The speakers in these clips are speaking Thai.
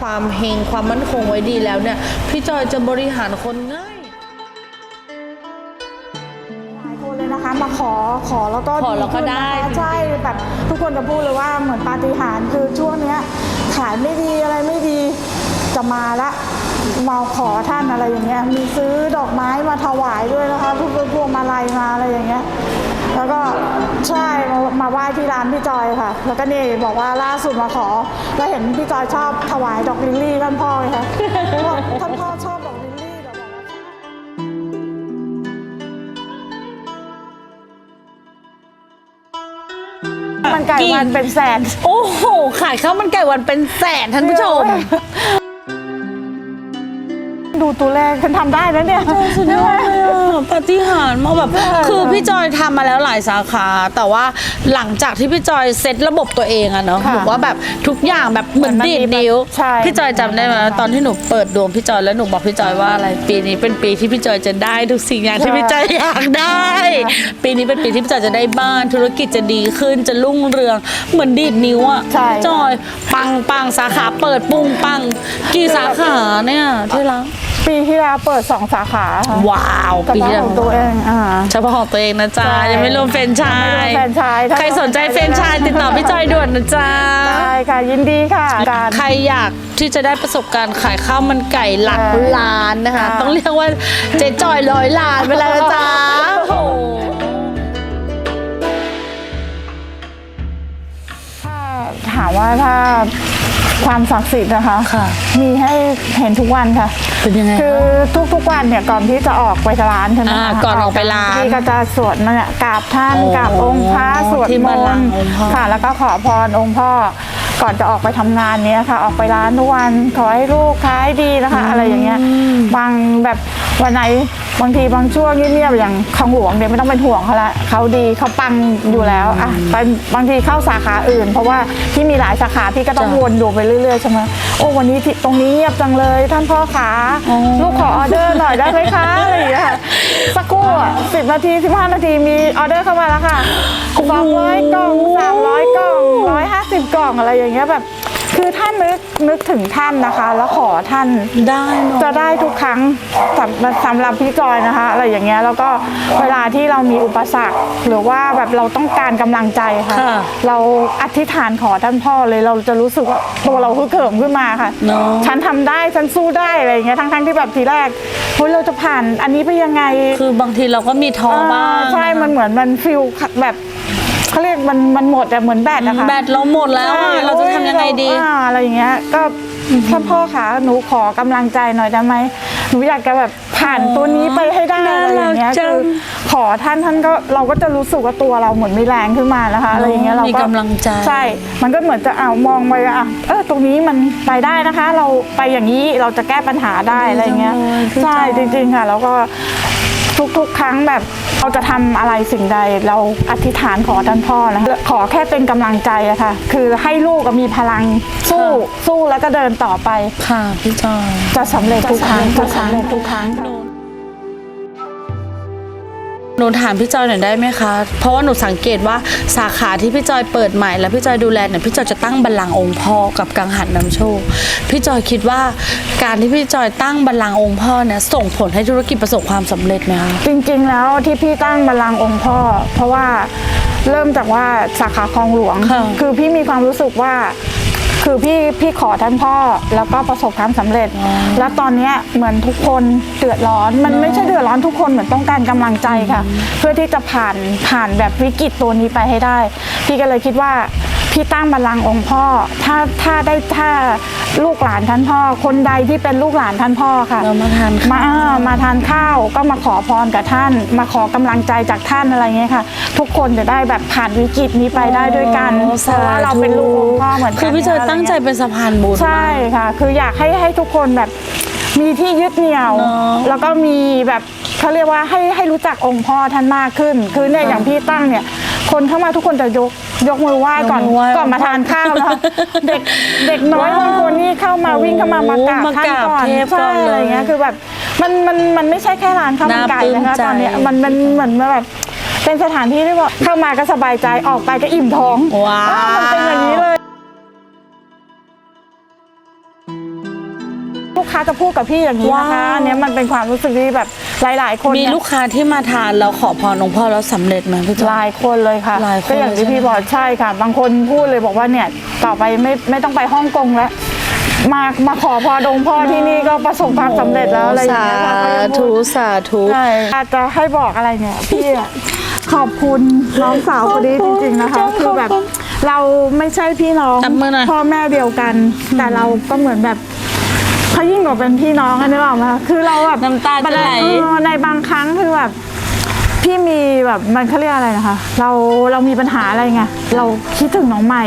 ความเฮงความมั่นคงไว้ดีแล้วเนี่ย พี่จอยจะบริหารคนง่ายหลายคนเลยนะคะมาขอขอแล้วก็ขอแล้วก็ขึ้นได้นะคะใช่แบบทุกคนจะพูดเลยว่าเหมือนปาฏิหาริย์คือช่วงเนี้ยขายไม่ดีอะไรไม่ดีจะมาละมาขอท่านอะไรอย่างเงี้ยมีซื้อดอกไม้มาถวายด้วยนะคะทุกพวงมาลัยมาอะไรอย่างเงี้ย แล้วก็ใช่มามาไหว้ที่ร้านพี่จอยค่ะ แล้วก็นี่บอกว่าล่าสุดมาขอ แล้วเห็นพี่จอยชอบถวายดอกลิลลี่ท่านพ่อไงคะบอกท่านพ่อชอบดอกลิลลี่เดี๋ยวบอกว่า มันไก่วันเป็นแสน โอ้โห ขายข้าวมันไก่วันเป็นแสนท่านผู้ชม ดูตัวเลขฉันทำได้แล้วเนี่ยสุดยอดเลยปาฏิหาริย์มาแบบ คือพี่จอยทำมาแล้วหลายสาขา แต่ว่าหลังจากที่พี่จอยเซตระบบตัวเองอะเนาะค่ะบอกว่าแบบทุกอย่างแบบเหมือนเหมือนมันดีดมีแบบนิ้วใช่ พี่จอยจำได้ไหมค่ะตอนที่หนูเปิดดวงพี่จอยแล้วหนูบอกพี่จอยว่าอะไร ปีนี้เป็นปีที่พี่จอยจะได้ทุกสิ่งอย่างที่ใช่พี่จอยอยากได้ ปีนี้เป็นปีที่พี่จอยจะได้บ้านธุรกิจจะดีขึ้นจะรุ่งเรือง เหมือนดีดนิ้วอะใช่ พี่จอยปังปังสาขาเปิดปุ้งปังกี่สาขาเนี่ยที่รัก ปีที่แล้วเปิดสองสาขาค่ะว้าวกับปีบ้านที่ของตัวเองอ่า เฉพาะของตัวเองนะจ๊ะ ใช่ยังไม่รวมแฟรนไชายยังไม่รวมแฟรนไชส์ถ้า ใครสนใจแฟรนไชายติดต่อพี่จอยด่วนนะจ๊ะ ได้ค่ะยินดีค่ะการ ใครอยากที่จะได้ประสบการณ์ขายข้าวมันไก่หลักใช่ล้านนะคะค่ะต้องเรียกว่าเจ๊จอยร้อยล้านไปแล้วนะจ๊ะโอ้โหถ้าถามว่าถ้า ความศักดิ์สิทธิ์นะคะ ค่ะ มีให้เห็นทุกวันค่ะ เป็นยังไงคือทุกๆวันเนี่ยก่อนที่จะออกไปร้านใช่ไหมอ่าคะก่อนออกไปร้านพี่ก็จะสวดเนี่ยกราบท่านโอ้กราบองค์พระสวดที่มบัลลันงก์ต์องค์พ่อค่ะ แล้วก็ขอพรองค์พ่อ ก่อนจะออกไปทำงานเนี้ยค่ะ ออกไปร้านทุกวันขอให้ลูกค้ายดีนะคะ อะไรอย่างเงี้ยบางแบบวันไหนบางทีบางช่วงเงียบๆอย่างของหลวงเนี่ยไม่ต้องเป็นห่วงเขาละเขาดีเขาปังอยู่แล้วอะไปบางทีเข้าสาขาอื่น เพราะว่าที่มีหลายสาขาพี่ก็ต้องจ้ะวนดูไปเรื่อยๆใช่ไหมโอ้วันนี้ที่ตรงนี้เงียบจังเลย ท่านพ่อขาลูกขอออเดอร์หน่อยได้ไหมคะอะไรอย่างเงี้ยค่ะ สักครู่สิบนาทีสิบห้านาทีมีออเดอร์เข้ามาแล้วค่ะสองร้อยกล่องสามร้อยกล่องร้อยห้าสิบกล่องอะไรอย่างเงี้ยแบบ คือท่านนึกนึกถึงท่านนะคะ แล้วขอท่านได้เนอะจะได้ทุกครั้งสำสำหรับพี่จอยนะคะ อะไรอย่างเงี้ยแล้วก็เวลาที่เรามีอุปสรรค หรือว่าแบบเราต้องการกำลังใจค่ะ ค่ะ เราอธิษฐานขอท่านพ่อเลยเราจะรู้สึกว่าตัวเราฮึกเหิมขึ้นมาค่ะ เนอะ ฉันทำได้ฉันสู้ได้อะไรอย่างเงี้ยทั้งทั้งๆที่แบบทีแรกเฮ้ยเราจะผ่านอันนี้ไปยังไงคือบางทีเราก็มีท้อบ้าง เออใช่มันเหมือนมันฟิลแบบ เขาเรียกมันมันหมดอะเหมือนแบตนะคะแบตเราหมดแล้วอะใช่เราจะทำยังไงดี อ่าอะไรอย่างเงี้ยก็ท่านพ่อคะหนูขอกำลังใจหน่อยได้ไหมหนูอยากจะแบบผ่านตัวนี้ไปให้ได้น่าอะไรอย่างเงี้ยรักจัง คือขอท่านท่านก็เราก็จะรู้สึกว่าตัวเราเหมือนมีแรงขึ้นมานะคะอะไรอย่างเงี้ยเรามีก็ กำลังใจ ใช่ มันก็เหมือนจะเอามองไปว่าอะเออตรงนี้มันไปได้นะคะ เราไปอย่างนี้เราจะแก้ปัญหาได้อะไรอย่างเงี้ย ดีจังเลยใช่จริงๆค่ะ แล้วก็ทุกๆ ครั้งแบบ เราจะทำอะไรสิ่งใดเราอธิษฐานขอท่านพ่อนะขอแค่เป็นกำลังใจอะค่ะ คือให้ลูกมีพลังสู้สู้แล้วก็เดินต่อไป ค่ะพี่จอยจะสำเร็จทุกครั้งจะสำเร็จทุกครั้งค่ะหนู ถามพี่จอยหน่อยได้ไหมคะ เพราะว่าหนูสังเกตว่าสาขาที่พี่จอยเปิดใหม่ แล้วพี่จอยดูแลเนี่ยพี่จอยจะตั้งบัลลังก์องค์พ่อกับกังหันนำโชค พี่จอยคิดว่าการที่พี่จอยตั้งบัลลังก์องค์พ่อเนี่ยส่งผลให้ธุรกิจประสบความสำเร็จไหมคะจริงๆแล้วที่พี่ตั้งบัลลังก์องค์พ่อ เพราะว่าเริ่มจากว่าสาขาคลองหลวงค่ะคือพี่มีความรู้สึกว่า คือพี่พี่ขอท่านพ่อแล้วก็ประสบความสำเร็จ แล้วตอนเนี้ยเหมือนทุกคนเดือดร้อน มันไม่ใช่เดือดร้อนทุกคนเหมือนต้องการกำลังใจค่ะ เพื่อที่จะผ่านผ่านแบบวิกฤตตัวนี้ไปให้ได้ พี่ก็เลยคิดว่า พี่ตั้งบัลลังก์องค์พ่อ ถ้าถ้าได้ถ้าลูกหลานท่านพ่อ คนใดที่เป็นลูกหลานท่านพ่อค่ะเรามาทานข้าวมาอ่ามาทานข้าวก็มาขอพรกับท่าน มาขอกำลังใจจากท่านอะไรเงี้ยค่ะ ทุกคนจะได้แบบผ่านวิกฤตนี้ไปได้ด้วยกันเพราะว่าเราเป็นลูกองค์พ่อเหมือนกันคือพี่จอยตั้งใจเป็นสะพานบุญใช่ค่ะ คืออยากให้ให้ทุกคนแบบมีที่ยึดเหนี่ยว เนอะแล้วก็มีแบบเขาเรียกว่าให้ให้รู้จักองค์พ่อท่านมากขึ้น คือเนี่ยอย่างพี่ตั้งเนี่ย คนเข้ามาทุกคนจะยกยกมือไหว้ก่อนยกมือไหว้ก่อนมาทานข้าวนะคะเด็กเด็กน้อยบางคนนี่เข้ามาวิ่งเข้ามามากราบโอ้ท่านก่อนมากราบเทพก่ใช่อนเลยอะไรเงี้ยคือแบบมันมันมันไม่ใช่แค่ร้านข้าวมันไก่นะคะน่าปลื้มใจ ตอนเนี้ยมันมันเหมือนแบบเป็นสถานที่ที่ว่าเข้ามาก็สบายใจออกไปก็อิ่มท้องว้าวเออมันเป็นอย่างนี้เลยาจะพูดกับพี่อย่างนี้นะคะว้าวอันเนี้ยมันเป็นความรู้สึกที่แบบหลาย ๆ คนมีเนี่ย ลูกค้าที่มาทานแล้วขอพรหลวงพ่อแล้วสำเร็จไหมพี่จหอยลายคนเลยค่ะหลายคนก็อย่างที่ใช่ไหมพี่บอกใช่ค่ะ บางคนพูดเลยบอกว่าเนี่ยต่อไปไม่ไม่ต้องไปฮ่องกงแล้ว มามาขอพรองค์พ่อที่นี่ก็ประสบความสำเร็จแล้วอะไรอย่างเงี้ยค่ะก็สายังพูธุดสาธุ ใช่อาจจะให้บอกอะไรเนี่ยพี่อะขอบคุณน้องสาวคนนี้จริงๆนะคะ คือแบบเราไม่ใช่พี่น้องจับมือหน่อย พ่อแม่เดียวกัน แต่เราก็เหมือนแบบ เขายิ่งกว่าเป็นพี่น้องกันนึกออกไหมคะคือเราแบบน้ำตาจะไหล เออในบางครั้งคือแบบ พี่มีแบบมันเขาเรียกอะไรนะคะ เราเรามีปัญหาอะไรไงเราคิดถึงน้องใหม่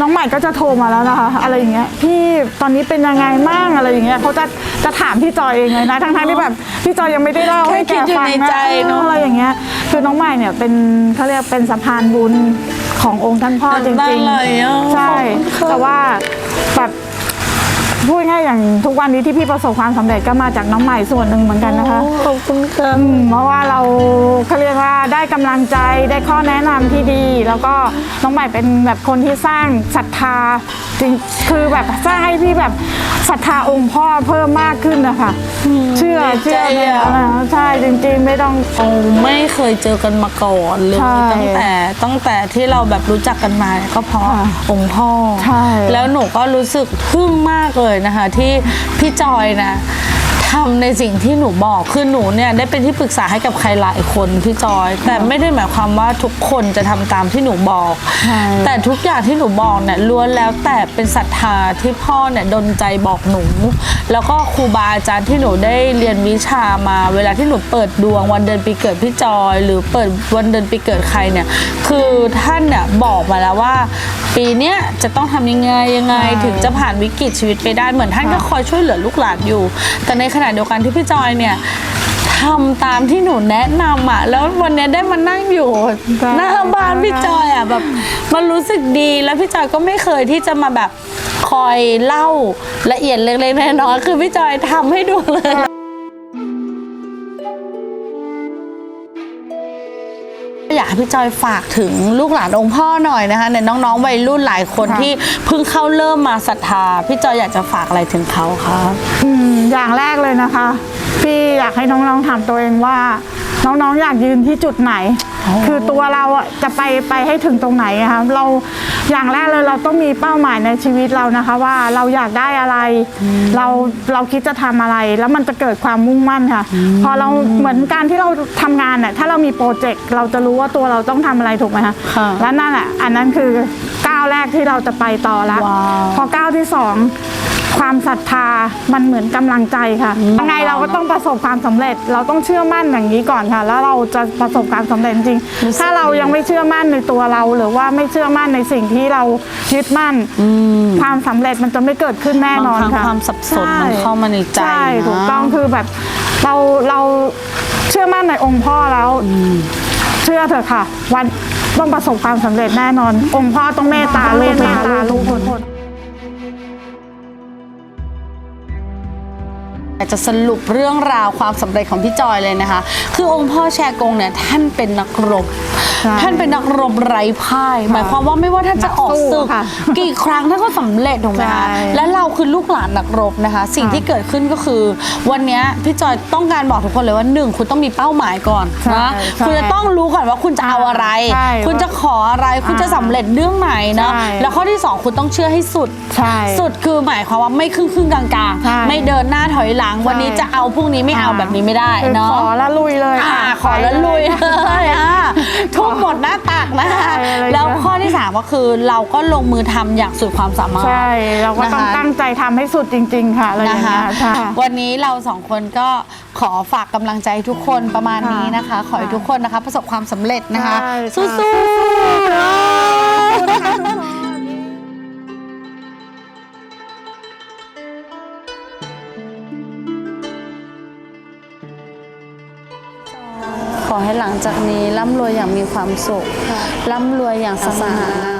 น้องใหม่ก็จะโทรมาแล้วนะคะ อะไรอย่างเงี้ย พี่ตอนนี้เป็นยังไงมั่งอะไรอย่างเงี้ยเขาจะจะถามพี่จอยเองเลยนะทั้งทั้งๆที่แบบพี่จอยยังไม่ได้เล่าให้แกแค่คิดอยู่ฟังในนะใจเนอะ อะไรอย่างเงี้ย คือน้องใหม่เนี่ยเป็นเขาเรียกเป็นสะพานบุญขององค์ท่านพ่อจน้ำตาริงไหลอะ ๆ ใช่ แต่ว่าแบบ พูดง่ายอย่างทุกวันนี้ที่พี่ประสบความสำเร็จก็มาจากน้องใหม่ส่วนหนึ่งเหมือนกันนะคะขอบคุณค่ะอืมเพราะว่าเราเขาเรียกว่าได้กำลังใจได้ข้อแนะนำที่ดี แล้วก็น้องใหม่เป็นแบบคนที่สร้างศรัทธาจริงคือแบบสร้างให้พี่แบบศรัทธาองค์พ่อเพิ่มมากขึ้นนะคะเชื่อเชื่อใจเลยอะนะใช่จริงๆไม่ต้องเราไม่เคยเจอกันมาก่อนเลยใช่ตั้งแต่ตั้งแต่ที่เราแบบรู้จักกันมาเนี่ยก็เพราะค่ะองค์พ่อใช่แล้วหนูก็รู้สึกทึ่งมากเลยยนะคะที่พี่จอยนะ ทำในสิ่งที่หนูบอกคือหนูเนี่ยได้เป็นที่ปรึกษาให้กับใครหลายคนพี่จอย แต่ไม่ได้หมายความว่าทุกคนจะทำตามที่หนูบอก ใช่ แต่ทุกอย่างที่หนูบอกเนี่ยล้วนแล้วแต่เป็นศรัทธาที่พ่อเนี่ยดนใจบอกหนู แล้วก็ครูบาอาจารย์ที่หนูได้เรียนวิชามา เวลาที่หนูเปิดดวงวันเดือนปีเกิดพี่จอย หรือเปิดวันเดือนปีเกิดใครเนี่ย คือท่านเนี่ยบอกมาแล้วว่า ปีเนี้ยจะต้องทำยังไงยังไงใช่ถึงจะผ่านวิกฤตชีวิตไปได้เหมือนท่านก็คอยช่วยเหลือลูกหลานอยู่ แต่ในขณะเดียวกันที่พี่จอยเนี่ยทำตามที่หนูแนะนำอะ แล้ววันเนี้ยได้มานั่งอยู่หน้าบ้านพี่จอยอะแบบมันรู้สึกดีแล้วพี่จอยก็ไม่เคยที่จะมาแบบคอยเล่าละเอียดเล็กๆน้อยๆคือพี่จอยทำให้ดูเลย อยากให้พี่จอยฝากถึงลูกหลานองค์พ่อหน่อยนะคะในน้องๆวัยรุ่นหลายคนค่ะที่เพิ่งเข้าเริ่มมาศรัทธาพี่จอยอยากจะฝากอะไรถึงเขาคะอืมอย่างแรกเลยนะคะ พี่อยากให้น้องๆถามตัวเองว่า น้องๆอยากยืนที่จุดไหน คือตัวเราอะจะไปไปให้ถึงตรงไหนอะคะเราอย่างแรกเลยเราต้องมีเป้าหมายในชีวิตเรานะคะ ว่าเราอยากได้อะไร เราเราคิดจะทำอะไร แล้วมันจะเกิดความมุ่งมั่นค่ะ พอเราเหมือนการที่เราทำงานเนี่ยถ้าเรามีโปรเจกต์เราจะรู้ว่าตัวเราต้องทำอะไรถูกไหมคะค่ะและนั่นแหละอันนั้นคือก้าวแรกที่เราจะไปต่อละว้าวพอก้าวที่สอง ความศรัทธามันเหมือนกำลังใจค่ะยังไงเราก็ต้องประสบความสำเร็จ เราต้องเชื่อมั่นอย่างนี้ก่อนค่ะ แล้วเราจะประสบความสำเร็จจริงรู้สึกถ้าเรายังไม่เชื่อมั่นในตัวเรา หรือว่าไม่เชื่อมั่นในสิ่งที่เรายึดมั่นความสำเร็จมันจะไม่เกิดขึ้นแน่นอนบางครั้งค่ะความสับสนใช่มันเข้ามาในใจใช่นะถูกต้องคือแบบเราเราเชื่อมั่นในองค์พ่อแล้ว เชื่อเถอะค่ะ วันต้องประสบความสำเร็จแน่นอน องค์พ่อต้องเมตตาลูกเมตตาลูกทุกคน อยากจะสรุปเรื่องราวความสำเร็จของพี่จอยเลยนะคะ คือองค์พ่อแชร์กงเนี่ยท่านเป็นนักรบใช่ท่านเป็นนักรบไร้พ่าย หมายความว่าไม่ว่าท่านจะออกศึกนักสู้ค่ะกี่ครั้งท่านก็สำเร็จถูกไหมคะใช่และเราคือลูกหลานนักรบนะคะ สิ่งค่ะที่เกิดขึ้นก็คือ วันเนี้ยพี่จอยต้องการบอกทุกคนเลยว่าหนึ่งคุณต้องมีเป้าหมายก่อนใช่นะใช่คุณจะต้องรู้ก่อนว่าคุณจะเอาอะไรใช่คุณจะขออะไรคุณจะอ่าสำเร็จเรื่องไหนเนาะใช่แล้วข้อที่สองคุณต้องเชื่อให้สุดใช่สุดคือหมายความว่าไม่ครึ่งครึ่งๆกลางใช่ๆไม่เดินหน้าถอยหลังวันนี้จะเอาพรุ่งนี้ไม่เอาแบบนี้ไม่ได้คือเนาะขอแล้วลุยเลยอ่าค่ะขอแล้วลุยเลยอะทุ่มหมดหน้าตักนะคะใช่อะไรอย่างเงี้ยแล้วข้อที่3ก็คือเราก็ลงมือทำอย่างสุดความสามารถใช่เราก็ต้องนะคะตั้งใจทำให้สุดจริง ๆ ค่ะอะไรอย่างนะคะเงี้ยใช่วันนี้เราสองคนก็ขอฝากกำลังใจทุกคนประมาณนี้นะคะ ขอให้ทุกคนนะคะ ประสบความสำเร็จนะคะใช่สู้ค่ะๆ ขอให้หลังจากนี้ร่ำรวยอย่างมีความสุข ร่ำรวยอย่างสง่างาม